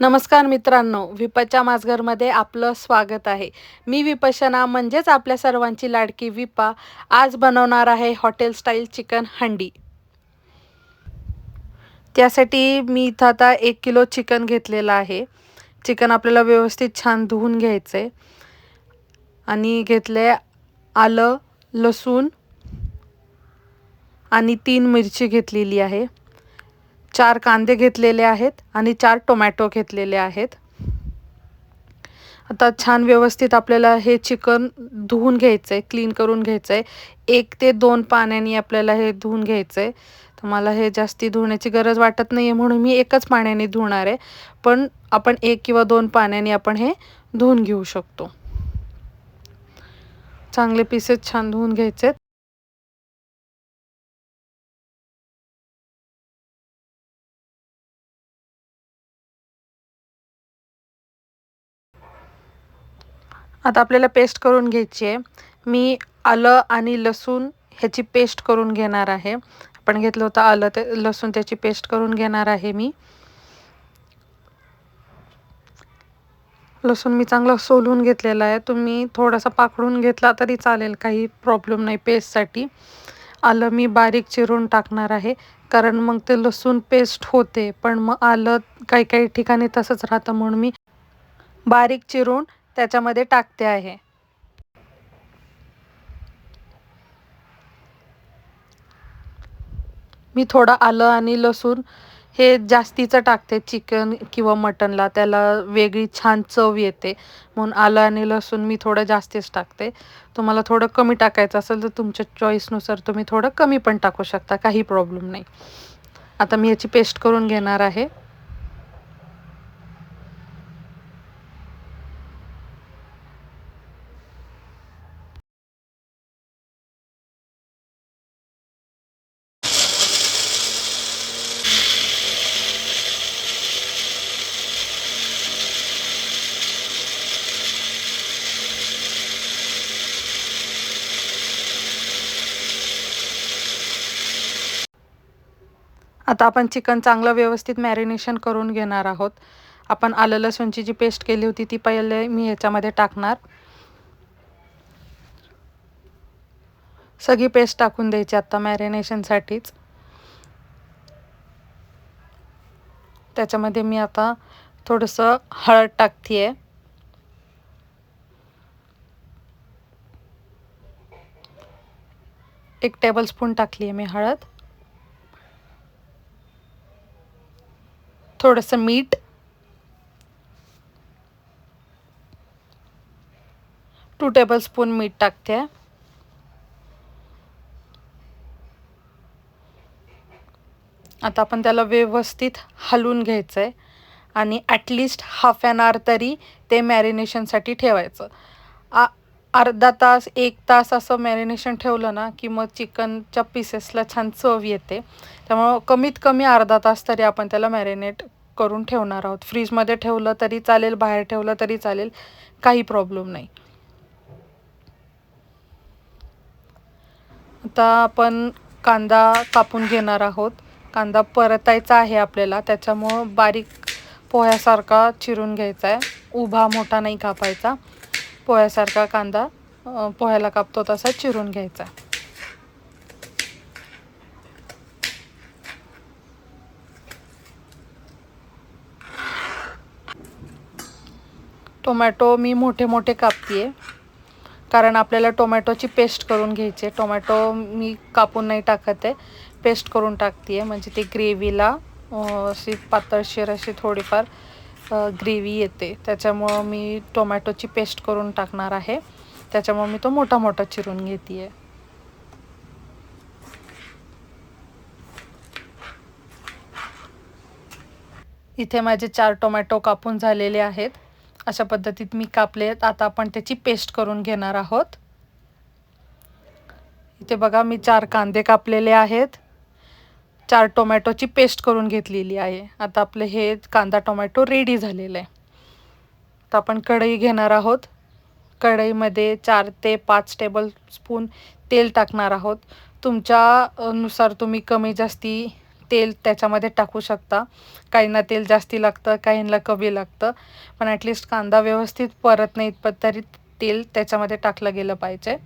नमस्कार मित्रांनो विपच्या माझघरमध्ये आपलं स्वागत आहे. मी विपशना म्हणजेच आपल्या सर्वांची लाडकी विपा आज बनवणार आहे हॉटेल स्टाईल चिकन हंडी. त्यासाठी मी इथं आता एक किलो चिकन घेतलेलं आहे. चिकन आपल्याला व्यवस्थित छान धुवून घ्यायचं आहे आणि घेतले आलं लसूण आणि तीन मिरची घेतलेली आहे. चार कांदे घेतलेले आहेत आणि चार टोमॅटो घेतलेले आहेत. आता छान व्यवस्थित आपल्याला हे चिकन धुवून घ्यायचं आहे क्लीन करून घ्यायचं आहे एक ते दोन पाण्याने आपल्याला हे धुवून घ्यायचं आहे तर मला हे जास्ती धुण्याची गरज वाटत नाही आहे म्हणून मी एकच पाण्याने धुणार आहे. पण आपण एक किंवा दोन पाण्याने आपण हे धुवून घेऊ शकतो. चांगले पीसेस छान धुवून घ्यायचे आहेत आता आपल्याला पेस्ट करून घ्यायची आहे. मी आलं आणि लसूण ह्याची पेस्ट करून घेणार आहे. आपण घेतलं होतं आलं ते लसूण त्याची पेस्ट करून घेणार आहे मी. लसूण मी चांगलं सोलून घेतलेलं आहे. तुम्ही थोडासा पाकडून घेतला तरी चालेल काही प्रॉब्लेम नाही पेस्टसाठी आलं मी बारीक चिरून टाकणार आहे. कारण मग ते लसूण पेस्ट होते पण मग आलं काही काही ठिकाणी तसंच राहतं म्हणून मी बारीक चिरून त्याच्यामध्ये टाकते आहे. मी थोडं आलं आणि लसूण हे जास्तीचं टाकते चिकन किंवा मटनला. त्याला वेगळी छान चव येते. म्हणून आलं आणि लसूण मी थोडं जास्तीच टाकते. तुम्हाला थोडं कमी टाकायचं असेल तर तुमच्या चॉईसनुसार तुम्ही थोडं कमी पण टाकू शकता. काही प्रॉब्लेम नाही. आता मी याची पेस्ट करून घेणार आहे. आता आपण चिकन चांगलं व्यवस्थित मॅरिनेशन करून घेणार आहोत. आपण आलं लसूणची जी पेस्ट केली होती ती पहिले मी ह्याच्यामध्ये टाकणार. सगळी पेस्ट टाकून द्यायची आत्ता मॅरिनेशनसाठीच त्याच्यामध्ये मी आता थोडंसं हळद टाकते आहे एक टेबलस्पून टाकली आहे मी हळद. थोडंसं मीठ. टू टेबलस्पून मीठ टाकते. आता आपण त्याला व्यवस्थित हलवून घ्यायचं आहे आणि ॲटलिस्ट हाफ ॲन आवर तरी ते मॅरिनेशनसाठी ठेवायचं. आ अर्धा तास एक तास असं मॅरिनेशन ठेवलं ना की मग चिकनच्या पीसेसला छान चव येते. त्यामुळं कमीत कमी अर्धा तास तरी आपण त्याला मॅरिनेट करून ठेवणार आहोत. फ्रीजमध्ये ठेवलं तरी चालेल बाहेर ठेवलं तरी चालेल काही प्रॉब्लेम नाही. आता आपण कांदा कापून घेणार आहोत. कांदा परतायचा आहे आपल्याला त्याच्यामुळं बारीक पोह्यासारखा चिरून घ्यायचा आहे. उभा मोठा नाही कापायचा. पोह्यासारखा कांदा पोह्याला कापतो तसा चिरून घ्यायचा. टोमॅटो मी मोठे मोठे कापते आहे कारण आपल्याला टोमॅटोची पेस्ट करून घ्यायची. टोमॅटो मी कापून नाही टाकत आहे. पेस्ट करून टाकते आहे म्हणजे ती ग्रेव्हीला अशी पातळशीर अशी थोडीफार ग्रेव्ही येते. त्याच्यामुळं मी टोमॅटोची पेस्ट करून टाकणार आहे. त्याच्यामुळं मी तो मोठा मोठा चिरून घेते आहे इथे माझे चार टोमॅटो कापून झालेले आहेत. अशा पद्धतीत मी कापले आहेत. आता आपण त्याची पेस्ट करून घेणार आहोत. इथे बघा मी चार कांदे कापलेले आहेत. चार टोमॅटोची पेस्ट करून घेतलेली आहे. आता आपलं हे कांदा टोमॅटो रेडी झालेलं आहे. तर आपण कढई घेणार आहोत. कढईमध्ये चार ते पाच टेबल स्पून तेल टाकणार आहोत. तुमच्यानुसार तुम्ही कमी जास्ती तेल त्याच्यामध्ये टाकू शकता. काहींना तेल जास्ती लागतं काहींना कमी लागतं. पण ॲटलिस्ट कांदा व्यवस्थित परत नाही पण तरी तेल त्याच्यामध्ये टाकलं गेलं पाहिजे.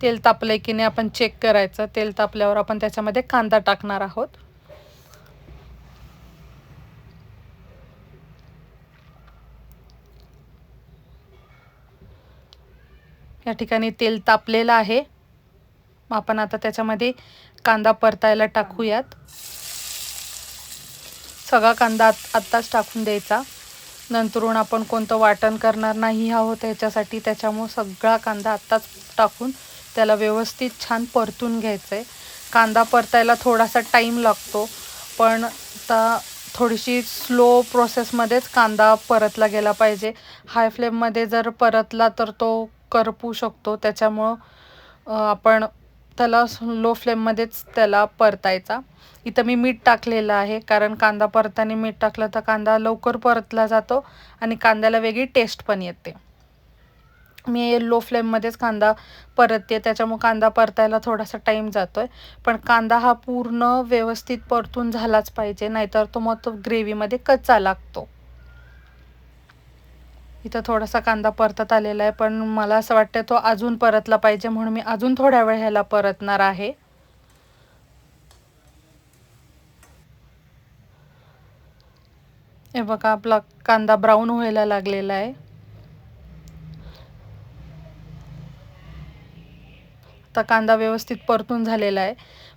तेल तापलं की नाही आपण चेक करायचं. तेल तापल्यावर आपण त्याच्यामध्ये कांदा टाकणार आहोत. या ठिकाणी तेल तापलेलं आहे. आपण आता त्याच्यामध्ये कांदा परतायला टाकूयात. सगळा कांदा आत्ताच टाकून द्यायचा. नंतरून आपण कोणतं वाटण करणार नाही आहोत ह्याच्यासाठी त्याच्यामुळं सगळा कांदा आत्ताच टाकून त्याला व्यवस्थित छान परतून घ्यायचं आहे कांदा परतायला थोडासा टाईम लागतो पण आता थोडीशी स्लो प्रोसेसमध्येच कांदा परतला गेला पाहिजे. हाय फ्लेममध्ये जर परतला तर तो करपू शकतो त्याच्यामुळं आपण त्याला लो फ्लेममध्येच त्याला परतायचा. इथं मी मीठ टाकलेलं आहे कारण कांदा परताना मीठ टाकलं तर कांदा लवकर परतला जातो आणि कांद्याला वेगळी टेस्ट पण येते. मी लो फ्लेममध्येच कांदा परतते. त्याच्यामुळे कांदा परतायला थोडासा टाईम जातो आहे पण कांदा हा पूर्ण व्यवस्थित परतून झालाच पाहिजे. नाहीतर तो मग तो ग्रेव्हीमध्ये कच्चा लागतो. इथं थोडासा कांदा परतत आलेला आहे. पण मला असं वाटतं तो अजून परतला पाहिजे म्हणून मी अजून थोड्या वेळ ह्याला परतणार आहे. हे बघा आपला कांदा ब्राऊन व्हायला लागलेला आहे. आता कांदा व्यवस्थित परतून झालेला आहे.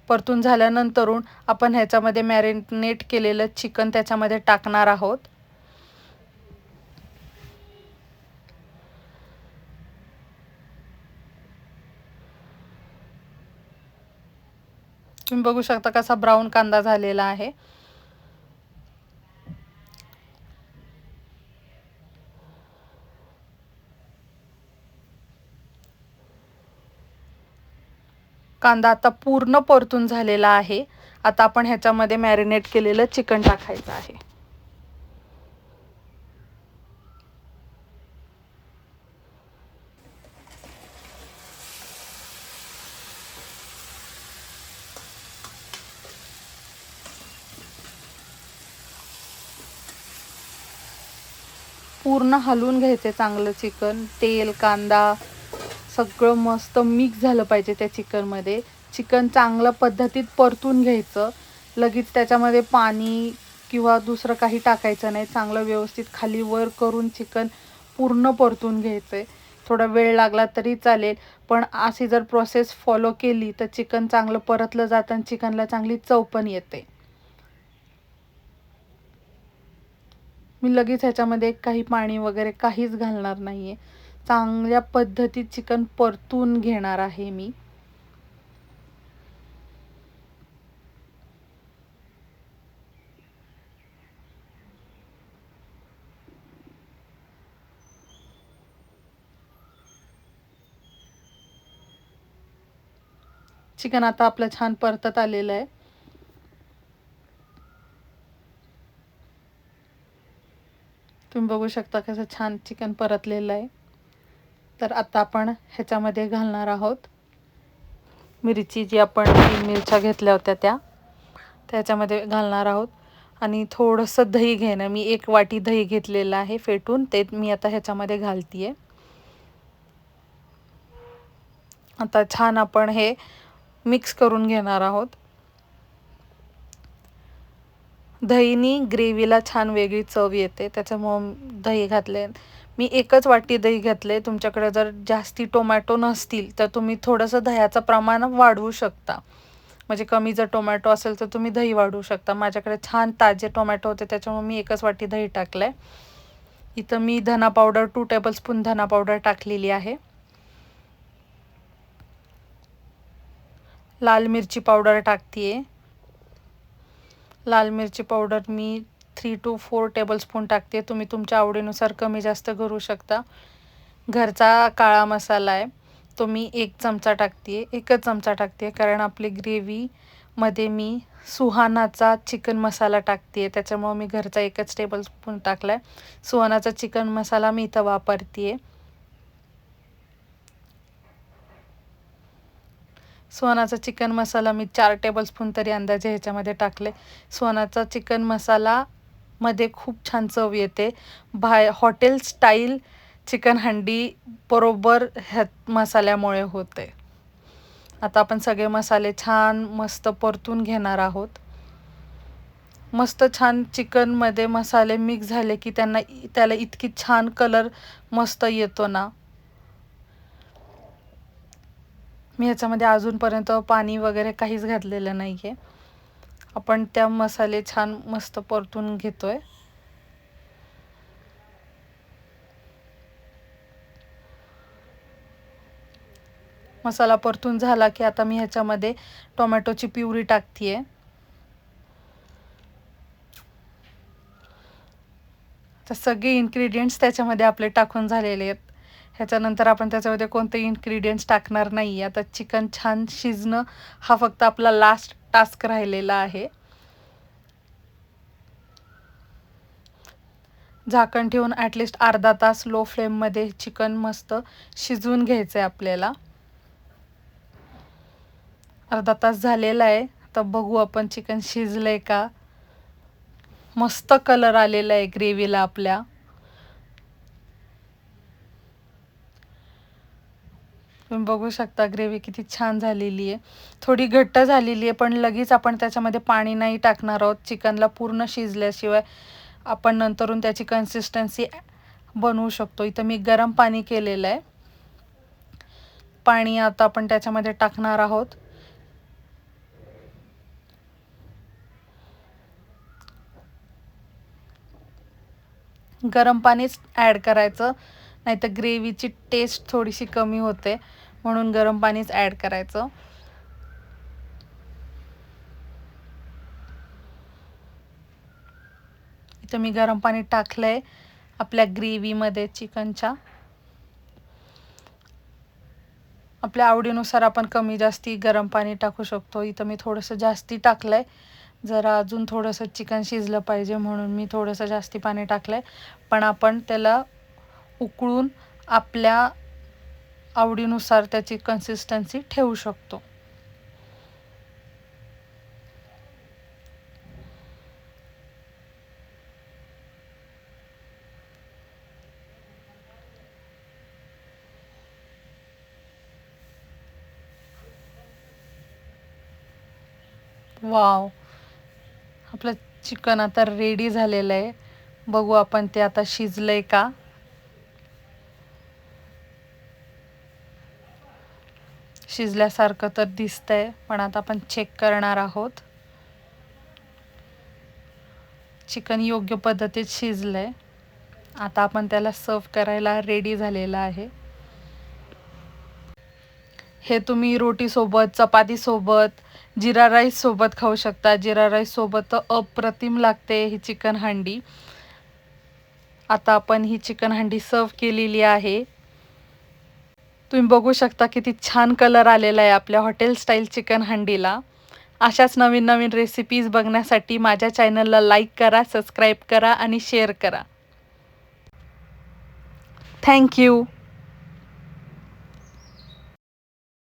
परतून झाल्यानंतरून आपण ह्याच्यामध्ये मॅरिनेट केलेलं चिकन त्याच्यामध्ये टाकणार आहोत. तुम्ही बघू शकता कसा ब्राऊन कांदा झालेला आहे. कांदा आता पूर्ण परतून झालेला आहे. आता आपण ह्याच्यामध्ये मॅरिनेट केलेलं चिकन टाकायचं आहे. पूर्ण हलवून घ्यायचे चांगलं चिकन तेल कांदा सगळं मस्त मिक्स झालं पाहिजे त्या चिकनमध्ये चिकन चांगलं पद्धतीत परतून घ्यायचं. लगेच त्याच्यामध्ये पाणी किंवा दुसरं काही टाकायचं नाही. चांगलं व्यवस्थित खाली वर करून चिकन पूर्ण परतून घ्यायचं आहे थोडा वेळ लागला तरी चालेल. पण अशी जर प्रोसेस फॉलो केली तर चिकन चांगलं परतलं जातं आणि चिकनला चांगली चव पण येते. मी लगेच ह्याच्यामध्ये काही पाणी वगैरे काहीच घालणार नाही आहे चांगल्या पद्धतीत चिकन परतून घेणार आहे मी. चिकन आता आपलं छान परतत आलेलं आहे. तुम्ही बघू शकता कसं छान चिकन परतलेलं आहे. तर आता आपण ह्याच्यामध्ये घालणार आहोत. मिरची जी आपण तीन मिरच्या घेतल्या होत्या त्या त्याच्यामध्ये घालणार आहोत. आणि थोडंसं दही घेणं मी एक वाटी दही घेतलेलं आहे फेटून ते मी आता ह्याच्यामध्ये घालते आहे आता छान आपण हे मिक्स करून घेणार आहोत. दहीनी ग्रेव्हीला छान वेगळी चव येते त्याच्यामुळं दही घातले मी एकच वाटी दही घातले तुमच्याकडे जर जास्ती टोमॅटो नसतील तर तुम्ही थोडंसं दह्याचं प्रमाण वाढवू शकता. म्हणजे कमी जर टोमॅटो असेल तर तुम्ही दही वाढवू शकता. माझ्याकडे छान ताजे टोमॅटो होते त्याच्यामुळे मी एकच वाटी दही टाकलं आहे इथं मी धना पावडर टू टेबलस्पून धना पावडर टाकलेली आहे. लाल मिरची पावडर टाकते लाल मिरची पावडर मी थ्री टू फोर टेबलस्पून टाकते. तुम्ही तुमच्या आवडीनुसार कमी जास्त करू शकता. घरचा काळा मसाला आहे. तो मी एक चमचा टाकते एकच चमचा टाकते कारण आपली ग्रेव्हीमध्ये मी सुहानाचा चिकन मसाला टाकते त्याच्यामुळं मी घरचा एकच टेबलस्पून टाकला आहे सुहानाचा चिकन मसाला मी इथं वापरते सोनाचा चिकन मसाला मी चार टेबलस्पून तरी अंदाजे ह्याच्यामध्ये टाकले. सोनाचा चिकन मसाला मध्ये खूप छान चव येते. By hotel style chicken handi बरोबर ह्या मसाल्यामुळे होते. आता आपण सगळे मसाले छान मस्त परतून घेणार आहोत. मस्त छान चिकनमध्ये मसाले मिक्स झाले की त्यांना त्याला इतकी छान कलर मस्त येतो ना. मी ह्याच्यामध्ये अजूनपर्यंत पाणी वगैरे काहीच घातलेलं नाही आहे आपण त्या मसाले छान मस्त परतून घेतोय. मसाला परतून झाला की आता मी ह्याच्यामध्ये टोमॅटोची प्युरी टाकते तर सगळे इन्ग्रेडियंट्स त्याच्यामध्ये आपले टाकून झालेले आहेत. ह्याच्यानंतर आपण त्याच्यामध्ये कोणते इन्ग्रेडियंट्स टाकणार नाही आता चिकन छान शिजणं हा फक्त आपला लास्ट टास्क राहिलेला आहे. झाकण ठेवून ॲटलिस्ट अर्धा तास लो फ्लेममध्ये चिकन मस्त शिजवून घ्यायचं आहे आपल्याला. अर्धा तास झालेला आहे. तर बघू आपण चिकन शिजलं आहे का? मस्त कलर आलेला आहे ग्रेव्हीला आपल्या. तुम्ही बघू शकता ग्रेव्ही किती छान झालेली आहे. थोडी घट्ट झालेली आहे पण लगेच आपण त्याच्यामध्ये पाणी नाही टाकणार आहोत. चिकनला पूर्ण शिजल्याशिवाय आपण नंतरून त्याची कन्सिस्टन्सी बनवू शकतो. इथं मी गरम पाणी केलेलं आहे. पाणी आता आपण त्याच्यामध्ये टाकणार आहोत. गरम पाणीच ॲड करायचं. नाही तर ग्रेव्हीची टेस्ट थोडीशी कमी होते. म्हणून गरम पाणीच ॲड करायचं. इथं मी गरम पाणी टाकलं आहे आपल्या ग्रेव्हीमध्ये चिकनच्या. आपल्या आवडीनुसार आपण कमी जास्ती गरम पाणी टाकू शकतो. इथं मी थोडंसं जास्ती टाकलं आहे जरा अजून थोडंसं चिकन शिजलं पाहिजे म्हणून मी थोडंसं जास्ती पाणी टाकलं आहे पण आपण त्याला उकळून आपल्या आवडीनुसार त्याची कन्सिस्टन्सी ठेवू शकतो. वाव. आपलं चिकन आता रेडी झालेलं आहे. बघू आपण ते आता शिजलंय का? शिजल्यासारखं तर दिसतंय पण आता आपण चेक करणार आहोत. चिकन योग्य पद्धतीत शिजलंय. आता आपण त्याला सर्व करायला रेडी झालेलं आहे. हे तुम्ही रोटीसोबत चपातीसोबत जिरा राईससोबत खाऊ शकता. जिरा राईससोबत तर अप्रतिम लागते ही चिकन हंडी. आता आपण ही चिकन हांडी सर्व केलेली आहे. तुम्ही बघू शकता किती छान कलर आलेला आहे आपल्या हॉटेल स्टाईल चिकन हंडीला. अशाच नवीन नवीन रेसिपीज बघण्यासाठी माझ्या चॅनलला लाईक करा सबस्क्राईब करा आणि शेअर करा. थँक्यू